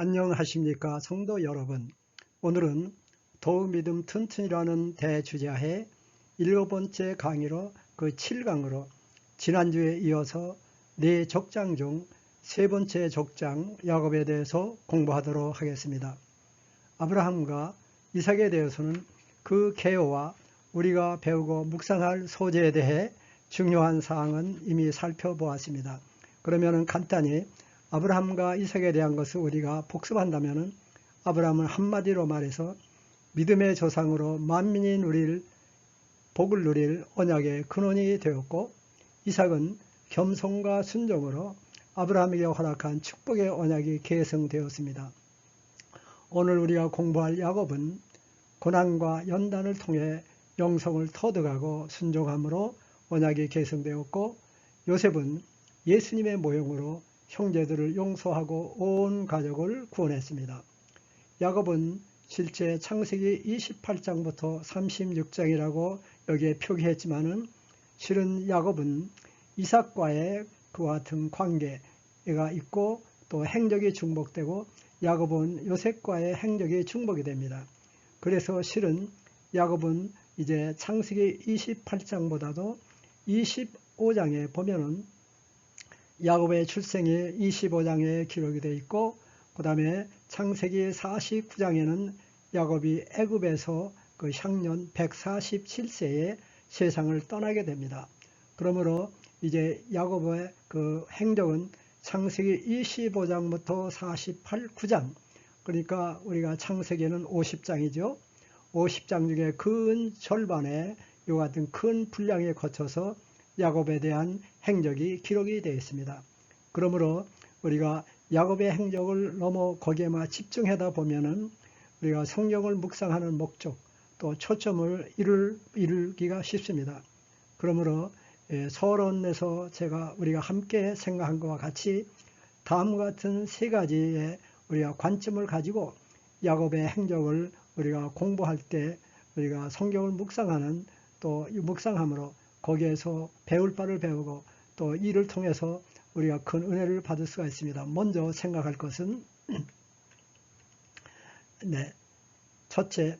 안녕하십니까 성도 여러분 오늘은 더욱 믿음 튼튼이라는 대주제하에 일곱 번째 강의로 그 7강으로 지난주에 이어서 네 족장 중 세 번째 족장 야곱에 대해서 공부하도록 하겠습니다. 아브라함과 이삭에 대해서는 그 개요와 우리가 배우고 묵상할 소재에 대해 중요한 사항은 이미 살펴보았습니다. 그러면 간단히 아브라함과 이삭에 대한 것을 우리가 복습한다면 아브라함은 한마디로 말해서 믿음의 조상으로 만민이 누릴 복을 누릴 언약의 근원이 되었고 이삭은 겸손과 순종으로 아브라함에게 허락한 축복의 언약이 계승되었습니다. 오늘 우리가 공부할 야곱은 고난과 연단을 통해 영성을 터득하고 순종함으로 언약이 계승되었고 요셉은 예수님의 모형으로 형제들을 용서하고 온 가족을 구원했습니다. 야곱은 실제 창세기 28장부터 36장이라고 여기에 표기했지만 은 실은 야곱은 이삭과의 그와 같은 관계가 있고 또 행적이 중복되고 야곱은 요셉과의 행적이 중복이 됩니다. 그래서 실은 야곱은 이제 창세기 28장보다도 25장에 보면은 야곱의 출생이 25장에 기록이 되어 있고 그 다음에 창세기 49장에는 야곱이 애굽에서 그 향년 147세에 세상을 떠나게 됩니다. 그러므로 이제 야곱의 그 행적은 창세기 25장부터 48, 9장 그러니까 우리가 창세기는 50장이죠. 50장 중에 큰 절반에 이 같은 큰 분량에 거쳐서 야곱에 대한 행적이 기록이 되어 있습니다. 그러므로 우리가 야곱의 행적을 너무 거기에만 집중하다 보면은 우리가 성경을 묵상하는 목적 또 초점을 이룰, 이루기가 쉽습니다. 그러므로 예, 서론에서 제가 우리가 함께 생각한 것과 같이 다음과 같은 세 가지의 우리가 관점을 가지고 야곱의 행적을 우리가 공부할 때 우리가 성경을 묵상하는 또 묵상함으로 거기에서 배울 바를 배우고 또 이를 통해서 우리가 큰 은혜를 받을 수가 있습니다. 먼저 생각할 것은 네, 첫째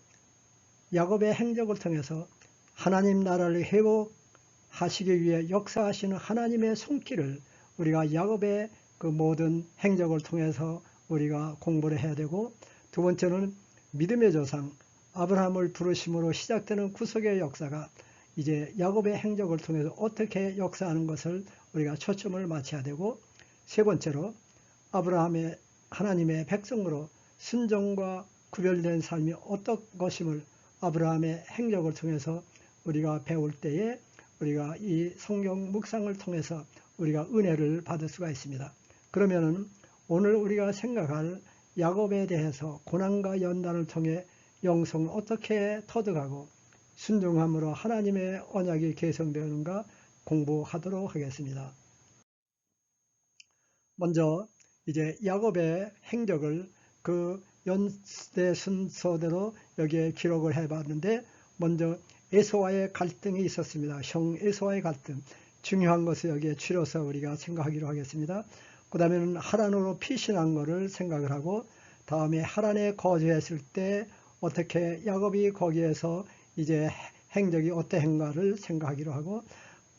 야곱의 행적을 통해서 하나님 나라를 회복하시기 위해 역사하시는 하나님의 손길을 우리가 야곱의 그 모든 행적을 통해서 우리가 공부를 해야 되고 두 번째는 믿음의 조상 아브라함을 부르심으로 시작되는 구속의 역사가 이제 야곱의 행적을 통해서 어떻게 역사하는 것을 우리가 초점을 맞춰야 되고 세 번째로 아브라함의 하나님의 백성으로 순종과 구별된 삶이 어떤 것임을 아브라함의 행적을 통해서 우리가 배울 때에 우리가 이 성경 묵상을 통해서 우리가 은혜를 받을 수가 있습니다. 그러면은 오늘 우리가 생각할 야곱에 대해서 고난과 연단을 통해 영성을 어떻게 터득하고 순종함으로 하나님의 언약이 개성되는가 공부하도록 하겠습니다. 먼저 이제 야곱의 행적을 그 연대 순서대로 여기에 기록을 해봤는데 먼저 에서와의 갈등이 있었습니다. 형 에서와의 갈등. 중요한 것을 여기에 추려서 우리가 생각하기로 하겠습니다. 그 다음에는 하란으로 피신한 것을 생각을 하고 다음에 하란에 거주했을 때 어떻게 야곱이 거기에서 이제 행적이 어떠한가를 생각하기로 하고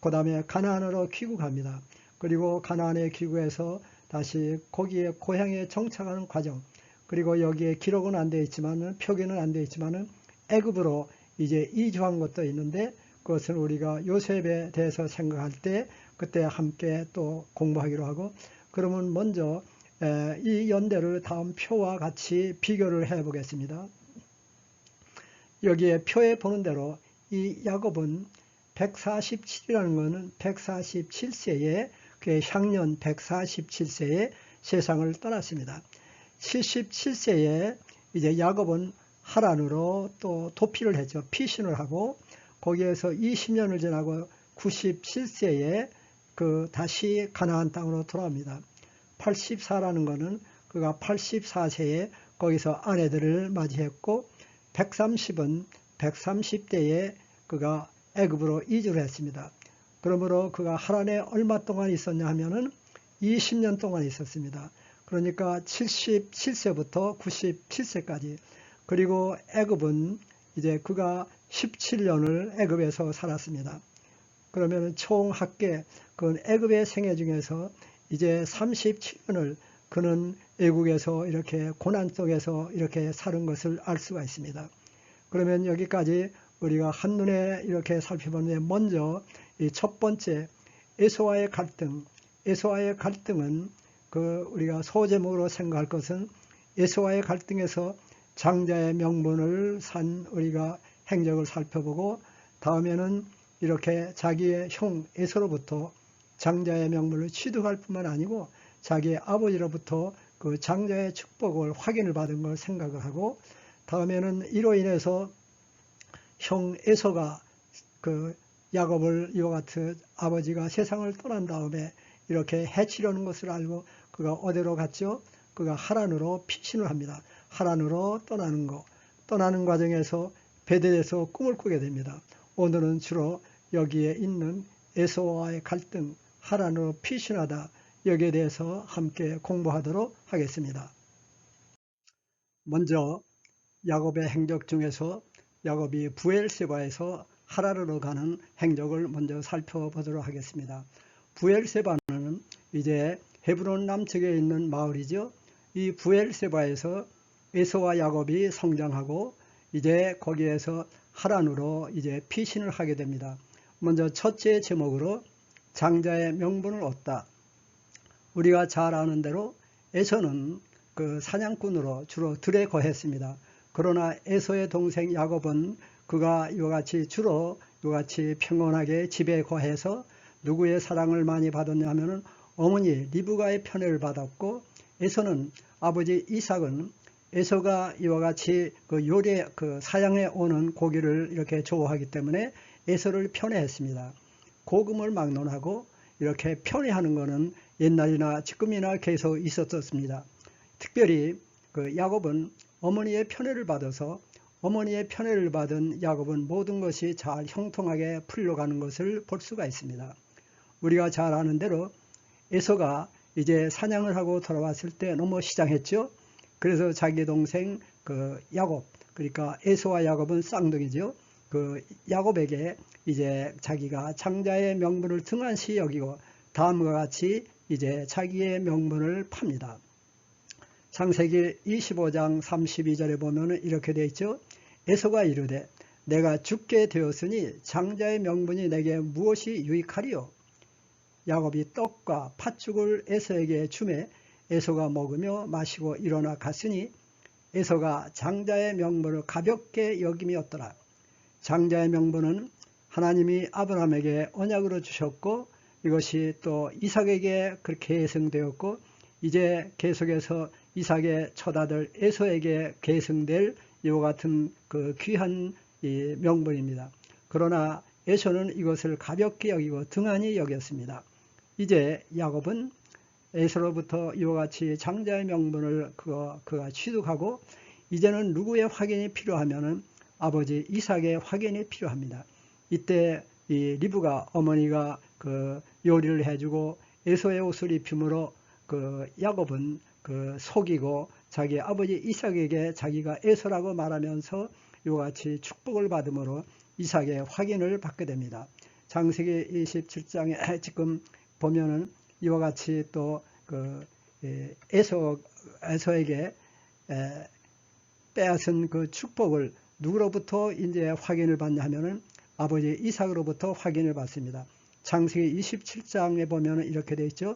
그 다음에 가나안으로 귀국합니다. 그리고 가나안에 귀국해서 다시 거기에 고향에 정착하는 과정 그리고 여기에 기록은 안 되어 있지만은 표기는 안 되어 있지만은 애굽으로 이제 이주한 것도 있는데 그것은 우리가 요셉에 대해서 생각할 때 그때 함께 또 공부하기로 하고 그러면 먼저 이 연대를 다음 표와 같이 비교를 해 보겠습니다. 여기에 표에 보는 대로 이 야곱은 147이라는 것은 147세에 그의 향년 147세에 세상을 떠났습니다. 77세에 이제 야곱은 하란으로 또 도피를 했죠. 피신을 하고 거기에서 20년을 지나고 97세에 그 다시 가나안 땅으로 돌아옵니다. 84라는 것은 그가 84세에 거기서 아내들을 맞이했고 130은 130대에 그가 애굽으로 이주를 했습니다. 그러므로 그가 하란에 얼마 동안 있었냐 하면은 20년 동안 있었습니다. 그러니까 77세부터 97세까지 그리고 애굽은 이제 그가 17년을 애굽에서 살았습니다. 그러면 총 합계 그 애굽의 생애 중에서 이제 37년을 그는 애국에서 이렇게 고난 속에서 이렇게 사는 것을 알 수가 있습니다. 그러면 여기까지 우리가 한눈에 이렇게 살펴보는데 먼저 이 첫 번째 에소와의 갈등, 에소와의 갈등은 그 우리가 소제목으로 생각할 것은 에소와의 갈등에서 장자의 명분을 산 우리가 행적을 살펴보고 다음에는 이렇게 자기의 형 에서로부터 장자의 명분을 취득할 뿐만 아니고 자기의 아버지로부터 그 장자의 축복을 확인을 받은 걸 생각을 하고 다음에는 이로 인해서 형 에서가 그 야곱을 이와 같은 아버지가 세상을 떠난 다음에 이렇게 해치려는 것을 알고 그가 어디로 갔죠? 그가 하란으로 피신을 합니다. 하란으로 떠나는 거. 떠나는 과정에서 베델에서 꿈을 꾸게 됩니다. 오늘은 주로 여기에 있는 에서와의 갈등, 하란으로 피신하다 여기에 대해서 함께 공부하도록 하겠습니다. 먼저 야곱의 행적 중에서 야곱이 부엘세바에서 하라르로 가는 행적을 먼저 살펴보도록 하겠습니다. 부엘세바는 이제 헤브론 남측에 있는 마을이죠. 이 부엘세바에서 에서와 야곱이 성장하고 이제 거기에서 하란으로 이제 피신을 하게 됩니다. 먼저 첫째 제목으로 장자의 명분을 얻다. 우리가 잘 아는 대로 에서는 그 사냥꾼으로 주로 들에 거했습니다. 그러나 에서의 동생 야곱은 그가 이와 같이 주로 이와 같이 평온하게 집에 거해서 누구의 사랑을 많이 받았냐면은 어머니 리브가의 편애를 받았고 에서는 아버지 이삭은 에서가 이와 같이 그 요리 그 사양해 오는 고기를 이렇게 좋아하기 때문에 에서를 편애했습니다. 고금을 막론하고 이렇게 편애하는 것은 옛날이나 지금이나 계속 있었습니다. 특별히 그 야곱은 어머니의 편애를 받아서 어머니의 편애를 받은 야곱은 모든 것이 잘 형통하게 풀려가는 것을 볼 수가 있습니다. 우리가 잘 아는 대로 에서가 이제 사냥을 하고 돌아왔을 때 너무 시장했죠. 그래서 자기 동생 그 야곱 그러니까 에서와 야곱은 쌍둥이죠. 그 야곱에게 이제 자기가 장자의 명분을 등한시 여기고 다음과 같이 이제 자기의 명분을 팝니다. 창세기 25장 32절에 보면 이렇게 되어 있죠. 에서가 이르되 내가 죽게 되었으니 장자의 명분이 내게 무엇이 유익하리요? 야곱이 떡과 팥죽을 에서에게 주매 에서가 먹으며 마시고 일어나 갔으니 에서가 장자의 명분을 가볍게 여김이었더라. 장자의 명분은 하나님이 아브라함에게 언약으로 주셨고 이것이 또 이삭에게 그렇게 계승되었고 이제 계속해서 이삭의 처다들 에서에게 계승될 이와 같은 그 귀한 명분입니다. 그러나 에서는 이것을 가볍게 여기고 등한히 여겼습니다. 이제 야곱은 에서로부터 이와 같이 장자의 명분을 그가, 그가 취득하고 이제는 누구의 확인이 필요하면은 아버지 이삭의 확인이 필요합니다. 이때 이 리브가 어머니가 그 요리를 해주고 에서의 옷을 입힘으로 그 야곱은 그 속이고 자기 아버지 이삭에게 자기가 에서라고 말하면서 이와 같이 축복을 받음으로 이삭의 확인을 받게 됩니다. 장세기 27장에 지금 보면은 이와 같이 또그 에서 에서에게 빼앗은 그 축복을 누구로부터 이제 확인을 받냐 하면은 아버지 이삭으로부터 확인을 받습니다. 창세기 27장에 보면 이렇게 되어 있죠.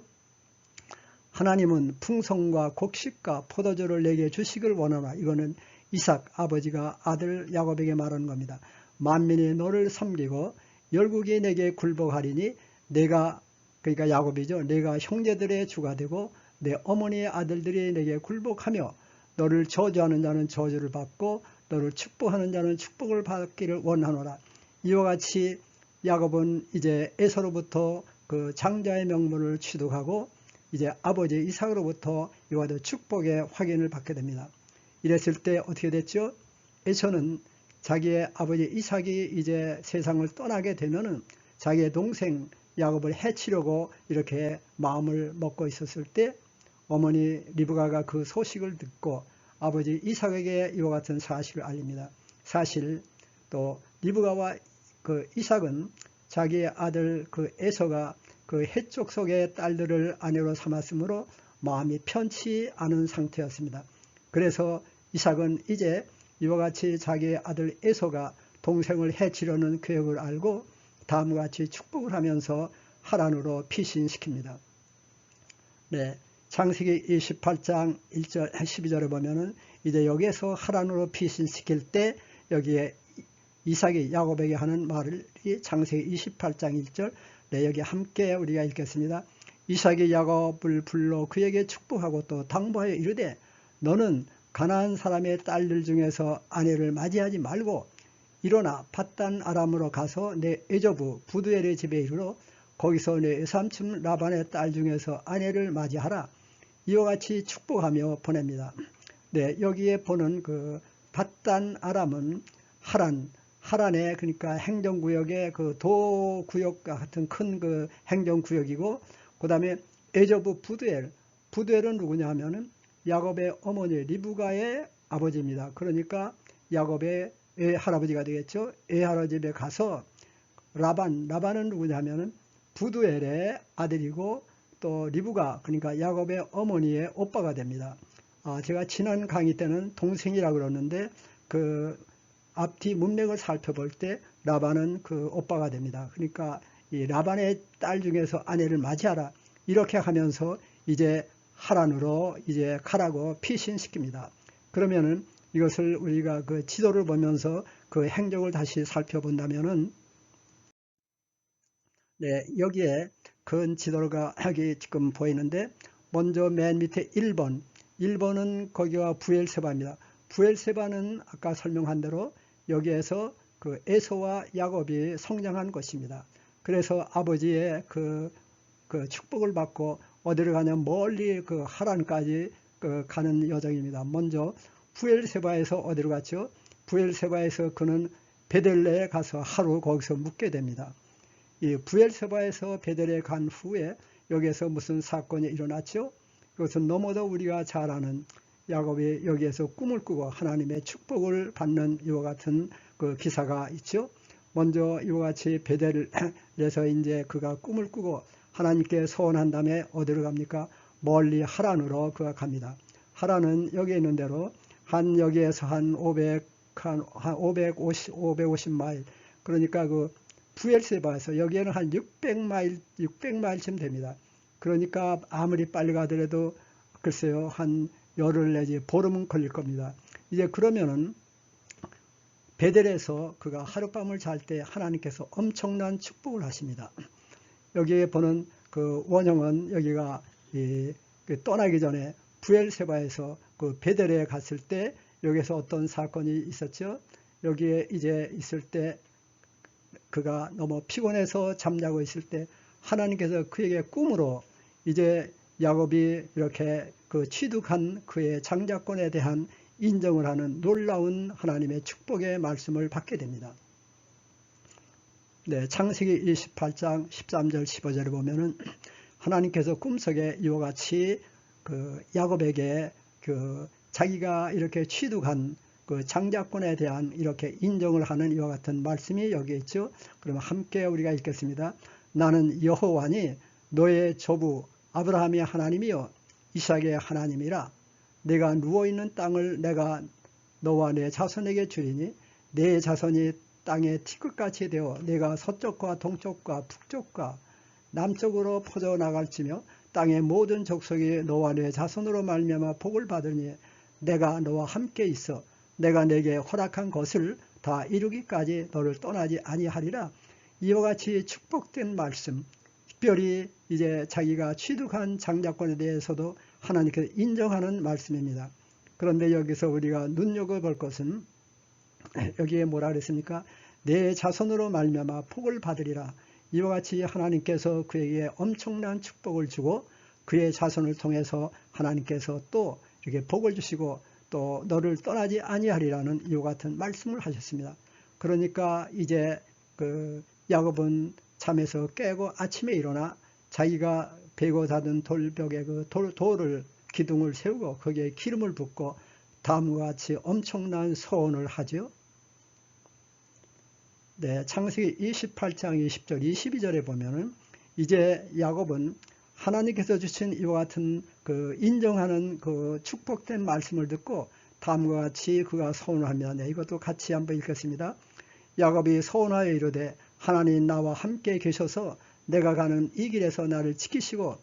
하나님은 풍성과 곡식과 포도주를 내게 주식을 원하나 이거는 이삭 아버지가 아들 야곱에게 말하는 겁니다. 만민이 너를 섬기고 열국이 내게 굴복하리니 내가 그러니까 야곱이죠. 내가 형제들의 주가 되고 내 어머니의 아들들이 내게 굴복하며 너를 저주하는 자는 저주를 받고 너를 축복하는 자는 축복을 받기를 원하노라. 이와 같이 야곱은 이제 에서로부터 그 장자의 명분을 취득하고 이제 아버지 이삭으로부터 이와 같은 축복의 확인을 받게 됩니다. 이랬을 때 어떻게 됐죠? 에서는 자기의 아버지 이삭이 이제 세상을 떠나게 되면은 자기의 동생 야곱을 해치려고 이렇게 마음을 먹고 있었을 때 어머니 리브가가 그 소식을 듣고 아버지 이삭에게 이와 같은 사실을 알립니다. 사실 또 리브가와 그 이삭은 자기의 아들 그 에서가 그 해쪽 속의 딸들을 아내로 삼았으므로 마음이 편치 않은 상태였습니다. 그래서 이삭은 이제 이와 같이 자기의 아들 에서가 동생을 해치려는 계획을 알고 다음과 같이 축복을 하면서 하란으로 피신시킵니다. 네, 창세기 28장 1절 12절에 보면은 이제 여기에서 하란으로 피신시킬 때 여기에 이삭이 야곱에게 하는 말을 창세기 28장 1절 네, 여기 함께 우리가 읽겠습니다. 이삭이 야곱을 불러 그에게 축복하고 또 당부하여 이르되 너는 가나안 사람의 딸들 중에서 아내를 맞이하지 말고 일어나 팟단 아람으로 가서 내 애저부 부두엘의 집에 이르러 거기서 내 외삼촌 라반의 딸 중에서 아내를 맞이하라. 이와 같이 축복하며 보냅니다. 네, 여기에 보는 그 팟단 아람은 하란, 하란의 그러니까 행정구역의 그 도구역과 같은 큰 그 행정구역이고 그 다음에 에저부 부두엘, 부두엘은 누구냐 하면은 야곱의 어머니 리브가의 아버지입니다. 그러니까 야곱의 애 할아버지가 되겠죠. 애 할아버지 집에 가서 라반, 라반은 누구냐 하면은 부두엘의 아들이고 또 리브가 그러니까 야곱의 어머니의 오빠가 됩니다. 아, 제가 지난 강의 때는 동생이라 그러는데 그 앞뒤 문맥을 살펴볼 때 라반은 그 오빠가 됩니다. 그러니까 이 라반의 딸 중에서 아내를 맞이하라 이렇게 하면서 이제 하란으로 이제 가라고 피신시킵니다. 그러면은 이것을 우리가 그 지도를 보면서 그 행적을 다시 살펴본다면은 네, 여기에 큰 지도가 여기 지금 보이는데 먼저 맨 밑에 1번 1번은 거기와 부엘세바입니다. 부엘세바는 아까 설명한 대로 여기에서 그 에서와 야곱이 성장한 것입니다. 그래서 아버지의 그, 그 축복을 받고 어디를 가냐 멀리 그 하란까지 그 가는 여정입니다. 먼저 부엘세바에서 어디로 갔죠? 부엘세바에서 그는 베델레에 가서 하루 거기서 묵게 됩니다. 이 부엘세바에서 베델에 간 후에 여기에서 무슨 사건이 일어났죠? 그것은 너무도 우리가 잘 아는 야곱이 여기에서 꿈을 꾸고 하나님의 축복을 받는 이와 같은 그 기사가 있죠. 먼저 이와 같이 베델에서 이제 그가 꿈을 꾸고 하나님께 소원한 다음에 어디로 갑니까? 멀리 하란으로 그가 갑니다. 하란은 여기 있는 대로 한 여기에서 한 500, 한, 한 550, 550마일 그러니까 그 부엘세바에서 여기에는 한 600마일, 600마일쯤 됩니다. 그러니까 아무리 빨리 가더라도 글쎄요, 한 열흘 내지 보름은 걸릴 겁니다. 이제 그러면은 베델에서 그가 하룻밤을 잘 때 하나님께서 엄청난 축복을 하십니다. 여기에 보는 그 원형은 여기가 이, 그 떠나기 전에 부엘세바에서 그 베델에 갔을 때 여기서 어떤 사건이 있었죠. 여기에 이제 있을 때 그가 너무 피곤해서 잠자고 있을 때 하나님께서 그에게 꿈으로 이제 야곱이 이렇게 그 취득한 그의 장자권에 대한 인정을 하는 놀라운 하나님의 축복의 말씀을 받게 됩니다. 네, 창세기 28장 13절 15절을 보면은 하나님께서 꿈속에 이와 같이 그 야곱에게 그 자기가 이렇게 취득한 그 장자권에 대한 이렇게 인정을 하는 이와 같은 말씀이 여기 있죠. 그러면 함께 우리가 읽겠습니다. 나는 여호와니 너의 조부 아브라함의 하나님이요 이삭의 하나님이라 내가 누워있는 땅을 내가 너와 내 자손에게 주리니 내 자손이 땅에 티끌같이 되어 내가 서쪽과 동쪽과 북쪽과 남쪽으로 퍼져 나갈지며 땅의 모든 족속이 너와 내 자손으로 말미암아 복을 받으니 내가 너와 함께 있어 내가 내게 허락한 것을 다 이루기까지 너를 떠나지 아니하리라. 이와 같이 축복된 말씀, 특별히 이제 자기가 취득한 장자권에 대해서도 하나님께서 인정하는 말씀입니다. 그런데 여기서 우리가 눈여겨볼 것은 여기에 뭐라 그랬습니까? 내 자손으로 말미암아 복을 받으리라. 이와 같이 하나님께서 그에게 엄청난 축복을 주고 그의 자손을 통해서 하나님께서 또 이렇게 복을 주시고 또 너를 떠나지 아니하리라는 이와 같은 말씀을 하셨습니다. 그러니까 이제 그 야곱은 잠에서 깨고 아침에 일어나 자기가 베고 자던 돌벽에 그 돌, 돌을 기둥을 세우고 거기에 기름을 붓고 다음과 같이 엄청난 소원을 하죠. 네, 창세기 28장 20절, 22절에 보면은 이제 야곱은 하나님께서 주신 이와 같은 그 인정하는 그 축복된 말씀을 듣고 다음과 같이 그가 합니다. 네, 이것도 같이 한번 읽겠습니다. 야곱이 소원하여 이르되 하나님 나와 함께 계셔서 내가 가는 이 길에서 나를 지키시고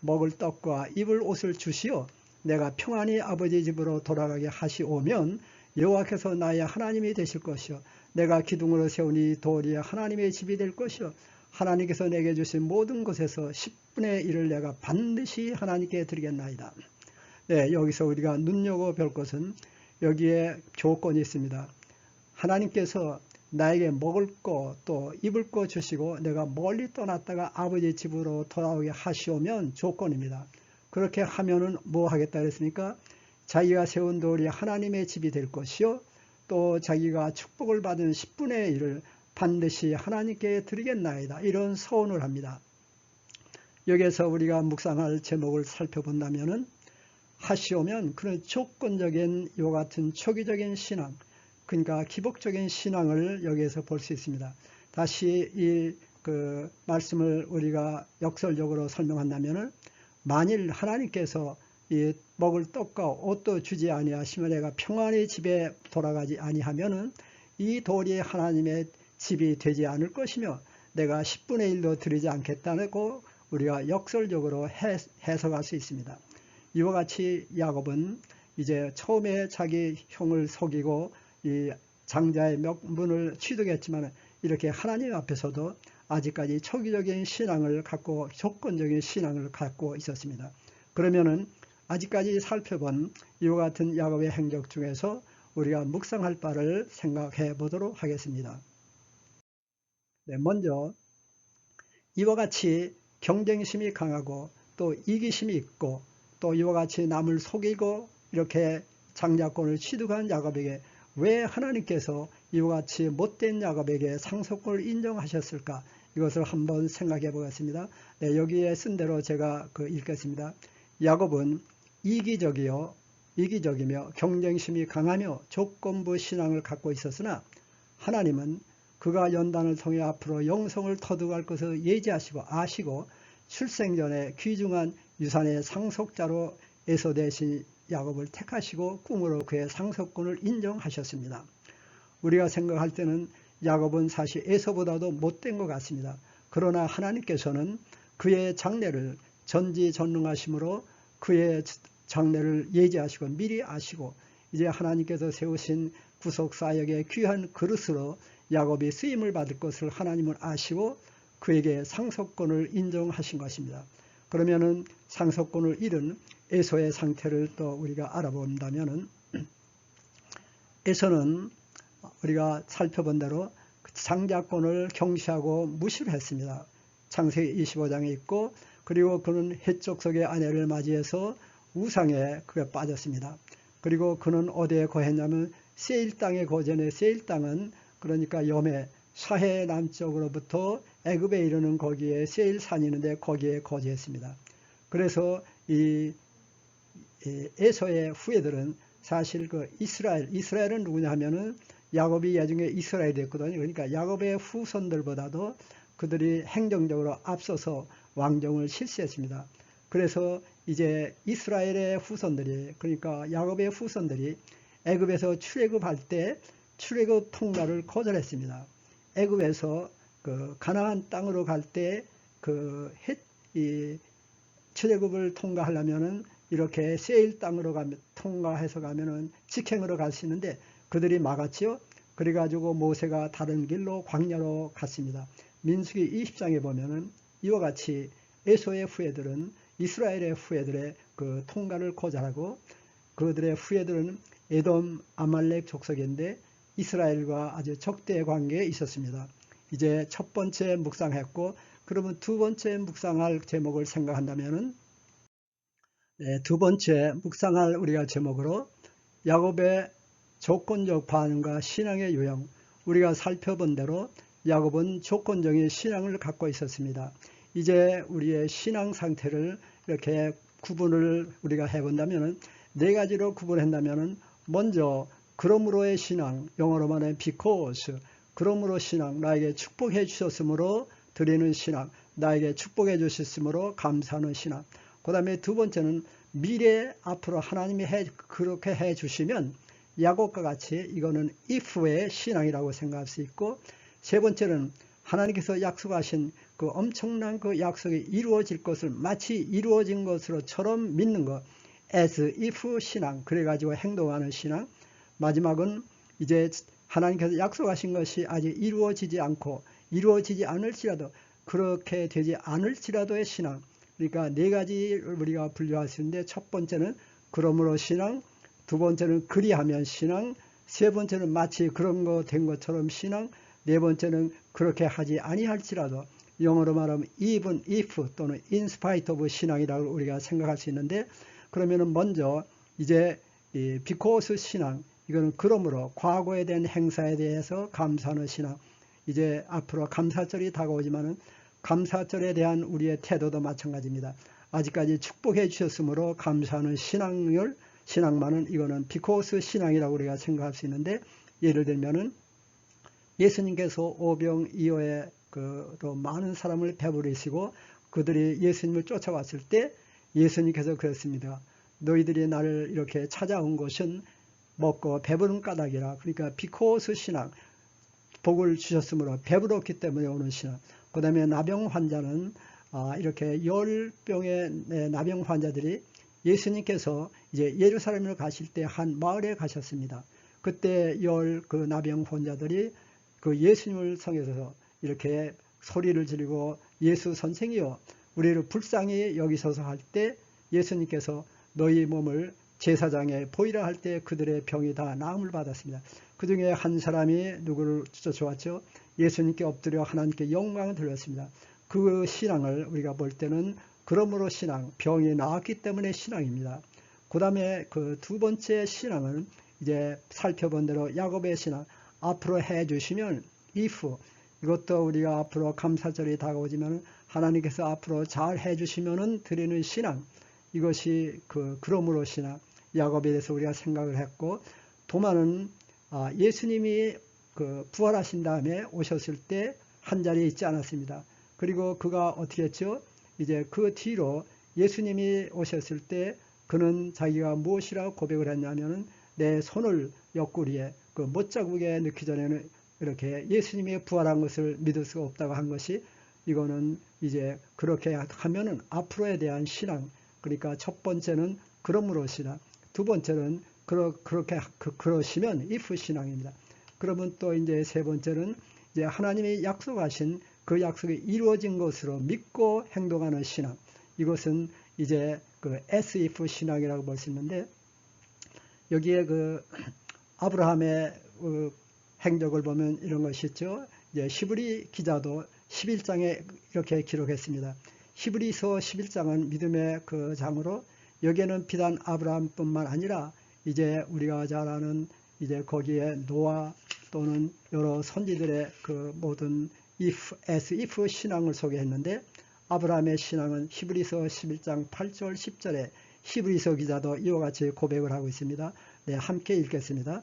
먹을 떡과 입을 옷을 주시어 내가 평안히 아버지 집으로 돌아가게 하시오면 여호와께서 나의 하나님이 되실 것이요 내가 기둥으로 세우니 돌이 하나님의 집이 될 것이요 하나님께서 내게 주신 모든 것에서 10분의 1을 내가 반드시 하나님께 드리겠나이다. 네, 여기서 우리가 눈여겨볼 것은 여기에 조건이 있습니다. 하나님께서 나에게 먹을 거 또 입을 거 주시고 내가 멀리 떠났다가 아버지 집으로 돌아오게 하시오면 조건입니다. 그렇게 하면은 뭐 하겠다 그랬습니까? 자기가 세운 돌이 하나님의 집이 될 것이요 또 자기가 축복을 받은 10분의 1을 반드시 하나님께 드리겠나이다. 이런 서원을 합니다. 여기에서 우리가 묵상할 제목을 살펴본다면은 하시오면 그런 조건적인 요 같은 초기적인 신앙 그러니까 기복적인 신앙을 여기에서 볼 수 있습니다. 다시 이 그 말씀을 우리가 역설적으로 설명한다면은 만일 하나님께서 이 먹을 떡과 옷도 주지 아니하시면 내가 평안히 집에 돌아가지 아니하면은 이 돌이 하나님의 집이 되지 않을 것이며 내가 10분의 1도 드리지 않겠다고 우리가 역설적으로 해석할 수 있습니다. 이와 같이 야곱은 이제 처음에 자기 형을 속이고 이 장자의 명분을 취득했지만 이렇게 하나님 앞에서도 아직까지 초기적인 신앙을 갖고 조건적인 신앙을 갖고 있었습니다. 그러면은 아직까지 살펴본 이와 같은 야곱의 행적 중에서 우리가 묵상할 바를 생각해 보도록 하겠습니다. 네, 먼저 이와 같이 경쟁심이 강하고 또 이기심이 있고 또 이와 같이 남을 속이고 이렇게 장자권을 취득한 야곱에게 왜 하나님께서 이와 같이 못된 야곱에게 상속권을 인정하셨을까 이것을 한번 생각해 보겠습니다. 네, 여기에 쓴 대로 제가 그 읽겠습니다. 야곱은 이기적이요 이기적이며 경쟁심이 강하며 조건부 신앙을 갖고 있었으나 하나님은 그가 연단을 통해 앞으로 영성을 터득할 것을 예지하시고 아시고 출생 전에 귀중한 유산의 상속자로 에서 대신 야곱을 택하시고 꿈으로 그의 상속권을 인정하셨습니다. 우리가 생각할 때는 야곱은 사실 에서보다도 못된 것 같습니다. 그러나 하나님께서는 그의 장래를 전지전능하심으로 그의 장래를 예지하시고 미리 아시고 이제 하나님께서 세우신 구속사역의 귀한 그릇으로 야곱이 쓰임을 받을 것을 하나님을 아시고 그에게 상속권을 인정하신 것입니다. 그러면은 상속권을 잃은 에서의 상태를 또 우리가 알아본다면은 에서는 우리가 살펴본 대로 장자권을 경시하고 무시를 했습니다. 창세기 25장에 있고 그리고 그는 해족속의 아내를 맞이해서 우상에 그게 빠졌습니다. 그리고 그는 어디에 거했냐면 세일 땅에 거전해 세일 땅은 그러니까 염해 사해 남쪽으로부터 애굽에 이르는 거기에 세일 산이 있는데 거기에 거주했습니다. 그래서 이 에서의 후예들은 사실 그 이스라엘, 이스라엘은 누구냐 하면은 야곱이 예중에 이스라엘이 됐거든요. 그러니까 야곱의 후손들보다도 그들이 행정적으로 앞서서 왕정을 실시했습니다. 그래서 이제 이스라엘의 후손들이 그러니까 야곱의 후손들이 애굽에서 출애굽할 때 출애굽 통과를 거절했습니다. 애굽에서 그 가나안 땅으로 갈 때그 출애굽을 통과하려면은 이렇게 세일 땅으로 가면 통과해서 가면은 직행으로 갈 수 있는데 그들이 막았지요. 그래가지고 모세가 다른 길로 광야로 갔습니다. 민수기 20장에 보면은 이와 같이 에소의 후예들은 이스라엘의 후예들의 그 통과를 거절하고 그들의 후예들은 에돔 아말렉 족속인데 이스라엘과 아주 적대 관계에 있었습니다. 이제 첫 번째 묵상했고 그러면 두 번째 묵상할 제목을 생각한다면은 네, 두 번째 묵상할 우리가 제목으로 야곱의 조건적 반응과 신앙의 요형 우리가 살펴본 대로 야곱은 조건적인 신앙을 갖고 있었습니다. 이제 우리의 신앙 상태를 이렇게 구분을 우리가 해본다면은 네 가지로 구분한다면은 먼저 그러므로의 신앙 영어로 말하면 because 그러므로 신앙 나에게 축복해 주셨으므로 드리는 신앙 나에게 축복해 주셨으므로 감사하는 신앙 그 다음에 두 번째는 미래 앞으로 하나님이 해, 그렇게 해 주시면 야곱과 같이 이거는 if의 신앙이라고 생각할 수 있고 세 번째는 하나님께서 약속하신 그 엄청난 그 약속이 이루어질 것을 마치 이루어진 것으로처럼 믿는 것 as if 신앙 그래가지고 행동하는 신앙. 마지막은 이제 하나님께서 약속하신 것이 아직 이루어지지 않고 이루어지지 않을지라도 그렇게 되지 않을지라도의 신앙 그러니까 네 가지 우리가 분류할 수 있는데 첫 번째는 그러므로 신앙 두 번째는 그리하면 신앙 세 번째는 마치 그런 거 된 것처럼 신앙 네 번째는 그렇게 하지 아니할지라도 영어로 말하면 even if 또는 in spite of 신앙이라고 우리가 생각할 수 있는데 그러면은 먼저 이제 이 because 신앙 이거는 그러므로 과거에 대한 행사에 대해서 감사하는 신앙 이제 앞으로 감사절이 다가오지만은 감사절에 대한 우리의 태도도 마찬가지입니다. 아직까지 축복해 주셨으므로 감사하는 신앙을 신앙만은 이거는 비코스 신앙이라고 우리가 생각할 수 있는데 예를 들면은 예수님께서 오병이어의 그또 많은 사람을 배부르시고 그들이 예수님을 쫓아왔을 때 예수님께서 그랬습니다. 너희들이 나를 이렇게 찾아온 것은 먹고 배부른 까닭이라 그러니까 비코스 신앙 복을 주셨으므로 배부렀기 때문에 오는 신앙 그 다음에 나병 환자는 아, 이렇게 열병의 나병 환자들이 예수님께서 이제 예루살렘을 가실 때 한 마을에 가셨습니다. 그때 열 그 나병 환자들이 그 예수님을 성에서 이렇게 소리를 지르고 예수 선생이여 우리를 불쌍히 여기서서 할 때 예수님께서 너희 몸을 제사장에 보이라 할 때 그들의 병이 다 나음을 받았습니다. 그 중에 한 사람이 누구를 쫓아왔죠? 예수님께 엎드려 하나님께 영광을 돌렸습니다. 그 신앙을 우리가 볼 때는 그러므로 신앙, 병이 나았기 때문에 신앙입니다. 그 다음에 그 두 번째 신앙은 이제 살펴본 대로 야곱의 신앙, 앞으로 해 주시면 if 이것도 우리가 앞으로 감사절이 다가오지만 하나님께서 앞으로 잘 해주시면은 드리는 신앙 이것이 그 그러므로 신앙 야곱에 대해서 우리가 생각을 했고 도마는 아, 예수님이 그 부활하신 다음에 오셨을 때 한 자리에 있지 않았습니다. 그리고 그가 어떻게 했죠? 이제 그 뒤로 예수님이 오셨을 때 그는 자기가 무엇이라고 고백을 했냐면은 내 손을 옆구리에 그 못자국에 넣기 전에는 이렇게 예수님이 부활한 것을 믿을 수가 없다고 한 것이 이거는 이제 그렇게 하면은 앞으로에 대한 신앙 그러니까 첫 번째는 그러므로 신앙 두 번째는 그러, 그렇게 그, 그러시면 if 신앙입니다. 그러면 또 이제 세 번째는 이제 하나님이 약속하신 그 약속이 이루어진 것으로 믿고 행동하는 신앙 이것은 이제 그 SIF 신앙이라고 볼 수 있는데 여기에 그 아브라함의 그 행적을 보면 이런 것이 있죠. 이제 시브리 기자도 11장에 이렇게 기록했습니다. 히브리서 11장은 믿음의 그 장으로 여기에는 비단 아브라함뿐만 아니라 이제 우리가 잘 아는 이제 거기에 노아 또는 여러 선지들의 그 모든 if, as if 신앙을 소개했는데 아브라함의 신앙은 히브리서 11장 8절 10절에 히브리서 기자도 이와 같이 고백을 하고 있습니다. 네, 함께 읽겠습니다.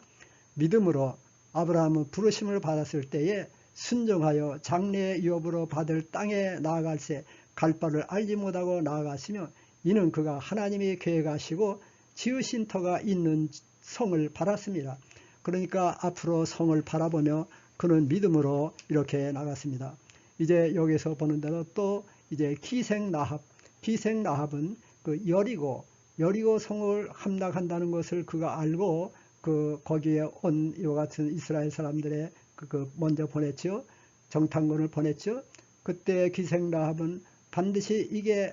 믿음으로 아브라함은 부르심을 받았을 때에 순종하여 장래의 유업으로 받을 땅에 나아갈새 갈 바를 알지 못하고 나아갔으며 이는 그가 하나님이 계획하시고 지으신 터가 있는 성을 바랐습니다. 그러니까 앞으로 성을 바라보며 그는 믿음으로 이렇게 나갔습니다. 이제 여기서 보는 대로 또 이제 기생 나합, 기생 나합은 그 여리고 여리고 성을 함락한다는 것을 그가 알고 그 거기에 온 이와 같은 이스라엘 사람들의 그, 그 먼저 보냈죠. 정탐군을 보냈죠. 그때 기생라합은 반드시 이게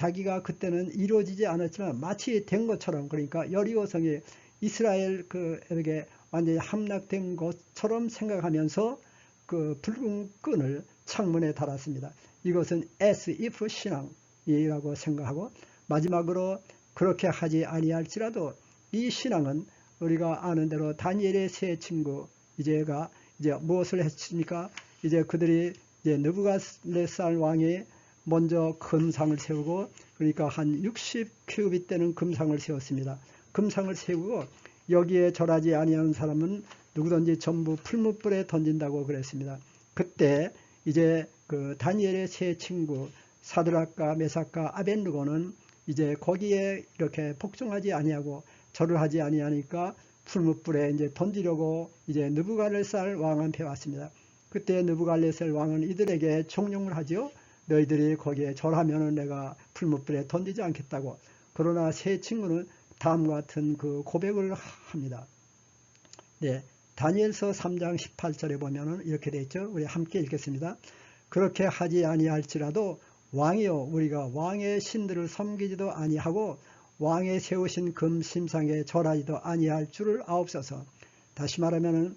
자기가 그때는 이루어지지 않았지만 마치 된 것처럼 그러니까 여리고성이 이스라엘 그에게 완전히 함락된 것처럼 생각하면서 그 붉은 끈을 창문에 달았습니다. 이것은 as if 신앙이라고 생각하고 마지막으로 그렇게 하지 아니할지라도 이 신앙은 우리가 아는 대로 다니엘의 세 친구 이제가 이제 무엇을 했습니까? 이제 그들이 이제 느부갓네살 왕이 먼저 금상을 세우고 그러니까 한 60큐빗 되는 금상을 세웠습니다. 금상을 세우고 여기에 절하지 아니하는 사람은 누구든지 전부 풀무불에 던진다고 그랬습니다. 그때 이제 그 다니엘의 세 친구 사드락과 메사카 아벤누고는 이제 거기에 이렇게 복종하지 아니하고 절을 하지 아니하니까 풀무불에 이제 던지려고 이제 느부갈레살 왕한테 왔습니다. 그때 느부갈레살 왕은 이들에게 종용을 하지요. 너희들이 거기에 절하면은 내가 풀무불에 던지지 않겠다고. 그러나 세 친구는 다음과 같은 그 고백을 합니다. 네. 다니엘서 3장 18절에 보면은 이렇게 되어 있죠. 우리 함께 읽겠습니다. 그렇게 하지 아니할지라도 왕이여 우리가 왕의 신들을 섬기지도 아니하고 왕의 세우신 금심상에 절하지도 아니할 줄을 아옵소서. 다시 말하면은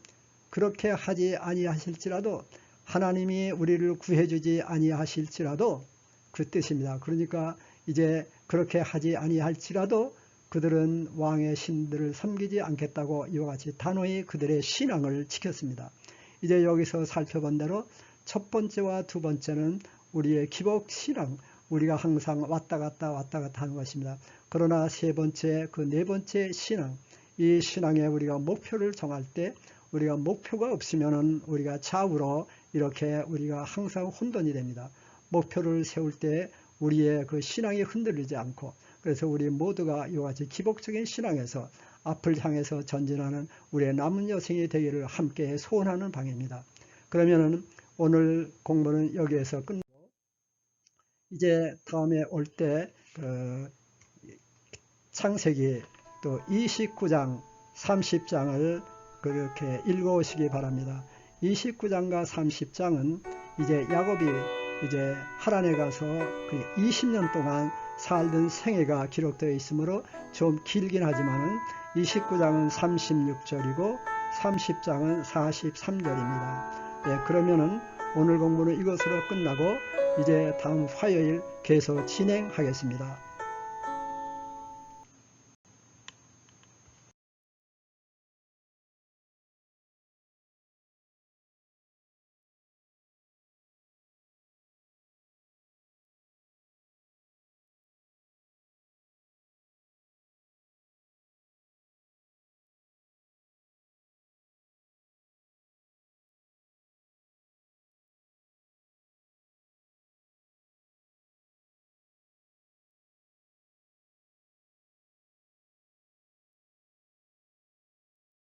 그렇게 하지 아니하실지라도 하나님이 우리를 구해주지 아니하실지라도 그 뜻입니다. 그러니까 이제 그렇게 하지 아니할지라도 그들은 왕의 신들을 섬기지 않겠다고 이와 같이 단호히 그들의 신앙을 지켰습니다. 이제 여기서 살펴본 대로 첫 번째와 두 번째는 우리의 기복 신앙, 우리가 항상 왔다 갔다 왔다 갔다 하는 것입니다. 그러나 세 번째, 그 네 번째 신앙, 이 신앙에 우리가 목표를 정할 때 우리가 목표가 없으면은 우리가 좌우로 이렇게 우리가 항상 혼돈이 됩니다. 목표를 세울 때 우리의 그 신앙이 흔들리지 않고 그래서 우리 모두가 이와 같이 기복적인 신앙에서 앞을 향해서 전진하는 우리의 남은 여생이 되기를 함께 소원하는 방입니다. 그러면은 오늘 공부는 여기에서 끝나고 이제 다음에 올때 그 창세기 또 29장 30장을 그렇게 읽어오시기 바랍니다. 29장과 30장은 이제 야곱이 이제 하란에 가서 그 20년 동안 살던 생애가 기록되어 있으므로 좀 길긴 하지만은 29장은 36절이고 30장은 43절입니다. 네, 그러면은 오늘 공부는 이것으로 끝나고 이제 다음 화요일 계속 진행하겠습니다.